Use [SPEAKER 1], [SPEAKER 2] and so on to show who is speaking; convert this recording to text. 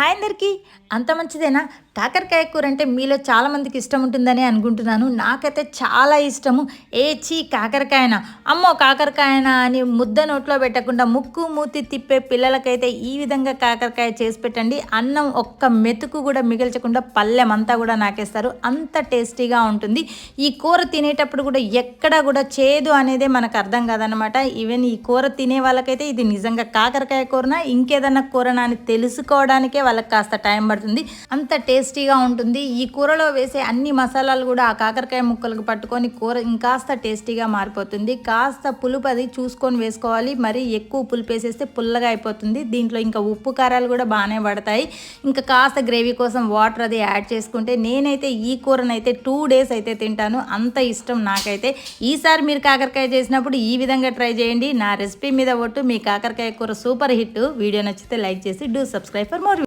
[SPEAKER 1] Hi అందరికీ. అంత మంచిదేనా? కాకరకాయ కూర అంటే మీలో చాలామందికి ఇష్టం ఉంటుందని అనుకుంటున్నాను. నాకైతే చాలా ఇష్టము. ఏ చీ కాకరకాయనా? అమ్మో కాకరకాయనా అని ముద్ద నోట్లో పెట్టకుండా ముక్కు మూతి తిప్పే పిల్లలకైతే ఈ విధంగా కాకరకాయ చేసి పెట్టండి. అన్నం ఒక్క మెతుకు కూడా మిగిల్చకుండా పల్లెం అంతా కూడా నాకేస్తారు. అంత టేస్టీగా ఉంటుంది. ఈ కూర తినేటప్పుడు కూడా ఎక్కడ కూడా చేదు అనేదే మనకు అర్థం కాదనమాట ఈవెన్ ఈ కూర తినే వాళ్ళకైతే ఇది నిజంగా కాకరకాయ కూరనా? ఇంకేదన్నా కూరనా అని తెలుసుకోవడానికే వాళ్ళకి కాస్త టైం పడుతుంది. అంత టేస్టీగా ఉంటుంది. ఈ కూరలో వేసే అన్ని మసాలాలు కూడా ఆ కాకరకాయ ముక్కలకు పట్టుకొని కూర ఇంకాస్త టేస్టీగా మారిపోతుంది. కాస్త పులుపు అది చూసుకొని వేసుకోవాలి. మరి ఎక్కువ పులుపు వేసేస్తే పుల్లగా అయిపోతుంది. దీంట్లో ఇంకా ఉప్పు కారాలు కూడా బాగానే పడతాయి. ఇంకా కాస్త గ్రేవీ కోసం వాటర్ అది యాడ్ చేసుకుంటే నేనైతే ఈ కూరనైతే టూ డేస్ అయితే తింటాను. అంత ఇష్టం నాకైతే. ఈసారి మీరు కాకరకాయ చేసినప్పుడు ఈ విధంగా ట్రై చేయండి. నా రెసిపీ మీద ఒట్టు మీ కాకరకాయ కూర సూపర్ హిట్. వీడియో నచ్చితే లైక్ చేసి డూ సబ్స్క్రైబ్ ఫర్ మోర్